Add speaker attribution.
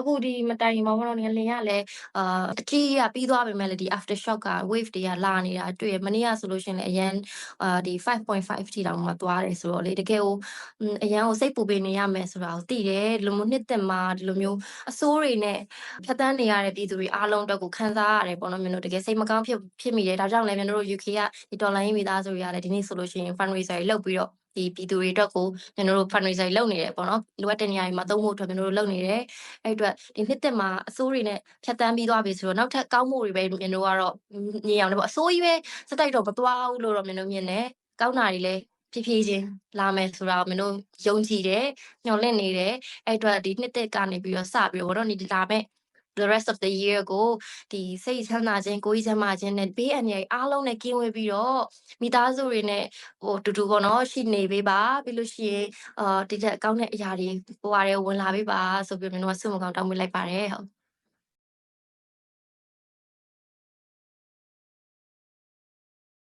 Speaker 1: အခုဒီမတိုင်ခင်မှာပေါ့နော်ငလင်ကလည်းအာအကြီးကပြီးသွားပေမဲ့လည်းဒီ after shock က wave တွေကလာနေတာတွေ့ရမနေ့ကဆိုလို့ရှိရင်လည်းအရန်အာဒီ5.5ထိတောင်မှသွားတယ်ဆိုတော့လေတကယ်ကိုအရန်ကိုစိတ်ပူပေးနေရမယ်ဆိုတာကိုသိတယ်ဒီလိုမျိုးနှစ်သက်မှာဒီလိုမျိုးအစိုးတွေနဲ့ဖြတ်တန်းနေရတဲ့ပြည်သူတွေအားလုံးအတွက်ကိုခံစားရတယ်ပေါ့နော်မျိုးတို့တကယ်စိတ်မကောင်းဖြစ်ဖြစ်မိတယ်ဒါကြောင့်လည်းမျိုးတို့ UK ကဒီ dollar ရင်းမိသားစုတွေကလည်းဒီနေ့ဆိုလို့ရှိရင် fundraiser တွေလုပ်ပြီးတော့ ဒီပြည်သူတွေအတွက်ကိုကျွန်တော်တို့ fundraiser လုပ်နေတယ်ပေါ့နော်လိုအပ်တဲ့နေရာတွေမှာသုံးဖို့အတွက်ကျွန်တော်တို့လုပ်နေတယ်အဲ့အတွက်ဒီနှစ်သက်မှာအစိုးတွေနဲ့ဖြတ်တန်းပြီးသွားပြီဆိုတော့နောက်ထပ်ကောင်းမှုတွေပဲကျွန်တော်ကတော့မြင်အောင်လည်းပေါ့အစိုးကြီးပဲစတိုက်တော့မသွားဘူးလို့တော့ကျွန်တော်မြင်တယ်ကောင်းတာတွေလည်းဖြည်းဖြည်းချင်းလာမယ်ဆိုတာကိုမင်းတို့ယုံကြည်တယ်ညှော်လင့်နေတယ်အဲ့အတွက်ဒီနှစ်သက်ကနေပြီးတော့စပြီးတော့ဒီလာမဲ့ the rest of the year ကိုဒီစိတ်ချမ်းသာခြင်းကိုယ်ကြီးချမ်းသာခြင်းနဲ့ဘေးအန္တရာယ်အားလုံးနဲ့ကင်းဝေးပြီးတော့မိသားစုတွေနဲ့ဟိုတူတူပေါ့နော်ရှိနေပေးပါပြီးလို့ရှိရင်အာဒီတက်ကောင်းတဲ့အရာတွေဟိုဟာတွေဝင်လာပေးပါဆိုပြီးတော့ကျွန်တော်ကဆုမကောင်းတောင်းပေးလိုက်ပါတယ်ဟုတ်